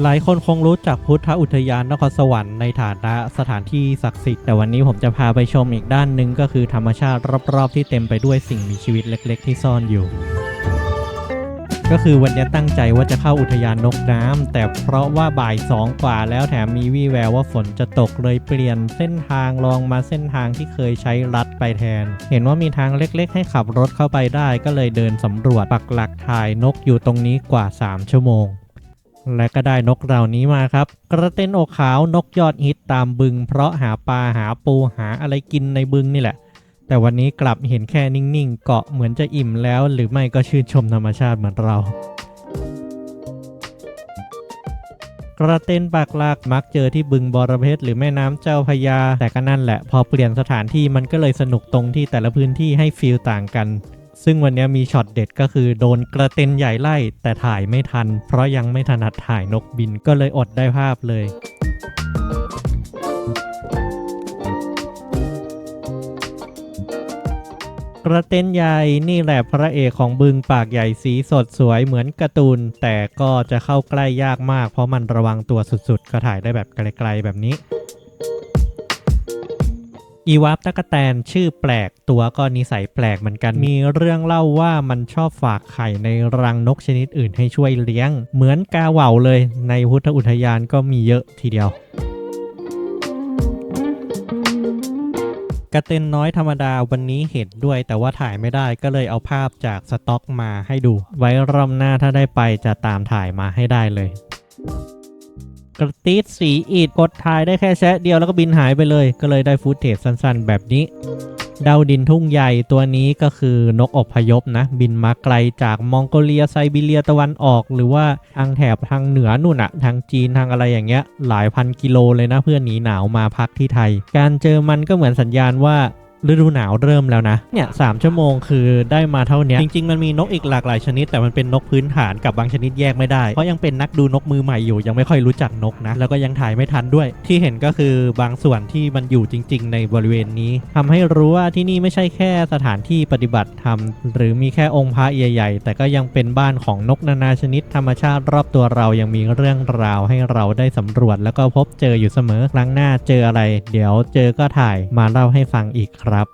หลายคนคงรู้จักพุทธอุทยานนครสวรรค์ในฐานะสถานที่ศักดิ์สิทธิ์แต่วันนี้ผมจะพาไปชมอีกด้านหนึ่งก็คือธรรมชาติรอบๆที่เต็มไปด้วยสิ่งมีชีวิตเล็ก ๆ ที่ซ่อนอยู่ ก็คือวันนี้ตั้งใจว่าจะเข้าอุทยานนกน้ำแต่เพราะว่าบ่ายสองกว่าแล้วแถมมีวี่แววว่าฝนจะตกเลยเปลี่ยนเส้นทางลองมาเส้นทางที่เคยใช้ลัดไปแทน เห็นว่ามีทางเล็ก ๆ ให้ขับรถเข้าไปได้ ก็เลยเดินสำรวจปักหลักถ่ายนกอยู่ตรงนี้กว่า 3 ชั่วโมง และก็ได้นกเหล่านี้มาครับ กระเต็นอกขาวนกยอดฮิตตามบึง เพราะหาปลาหาปูหาอะไรกินในบึงนี่แหละ แต่วันนี้กลับเห็นแค่นิ่งๆ เกาะเหมือนจะอิ่มแล้ว หรือไม่ก็ชื่นชมธรรมชาติเหมือนเรา กระเต็นปากลักมักเจอที่บึงบอระเพชรหรือแม่น้ำเจ้าพยา แต่ก็นั่นแหละ พอเปลี่ยนสถานที่มันก็เลยสนุกตรงที่แต่ละพื้นที่ให้ฟีลต่างกัน ซึ่งวันนี้มีช็อตเด็ดก็คือโดนกระเต็นใหญ่ไล่ แต่ถ่ายไม่ทัน เพราะยังไม่ถนัดถ่ายนกบินก็เลยอดได้ภาพเลยกระเต็นใหญ่นี่แหละพระเอกของบึงปากใหญ่สีสดสวยเหมือนการ์ตูน แต่ก็จะเข้าใกล้ยากมาก เพราะมันระวังตัวสุดๆ ก็ถ่ายได้แบบไกลๆแบบนี้ อีวาฟตะกะแตนชื่อแปลกตัวก็นิสัยแปลกเหมือนกัน มีเรื่องเล่าว่ามันชอบฝากไข่ในรังนกชนิดอื่นให้ช่วยเลี้ยง เหมือนกาเหว่าเลย ในพุทธอุทยานก็มีเยอะทีเดียวกระเต็นน้อยธรรมดาวันนี้เห็นด้วย แต่ว่าถ่ายไม่ได้ก็เลยเอาภาพจากสต็อกมาให้ดู ไว้รอบหน้าถ้าได้ไปจะตามถ่ายมาให้ได้เลย กระติดสีอีดกดถ่ายได้แค่แชะเดียวแล้วก็บินหายไปเลย ก็เลยได้ฟุตเทจสั้นๆ แบบนี้ดาวดินทุ่งใหญ่ตัวนี้ก็คือนกอพยพนะ บินมาไกลจากมองโกเลียไซบีเรียตะวันออก หรือว่าทางแถบทางเหนือนู่นอะทางจีนทางอะไรอย่างเงี้ย หลายพันกิโลเลยนะเพื่อหนีหนาวมาพักที่ไทย การเจอมันก็เหมือนสัญญาณว่า ฤดูหนาวเริ่มแล้วนะ เนี่ยสามชั่วโมงคือได้มาเท่านี้จริง ๆ มันมีนกอีกหลากหลายชนิด แต่มันเป็นนกพื้นฐานกับบางชนิดแยกไม่ได้ เพราะยังเป็นนักดูนกมือใหม่อยู่ ยังไม่ค่อยรู้จักนกนะ แล้วก็ยังถ่ายไม่ทันด้วย ที่เห็นก็คือบางส่วนที่มันอยู่จริง ๆ ในบริเวณนี้ทำให้รู้ว่าที่นี่ไม่ใช่แค่สถานที่ปฏิบัติธรรมหรือมีแค่องค์พระใหญ่ๆ แต่ก็ยังเป็นบ้านของนกนานาชนิดธรรมชาติรอบตัวเรายังมีเรื่องราวให้เราได้สำรวจ แล้วก็พบเจออยู่เสมอครั้งหน้าเจออะไร เดี๋ยวเจอก็ถ่ายมาเล่าให้ฟังอีกครัรับ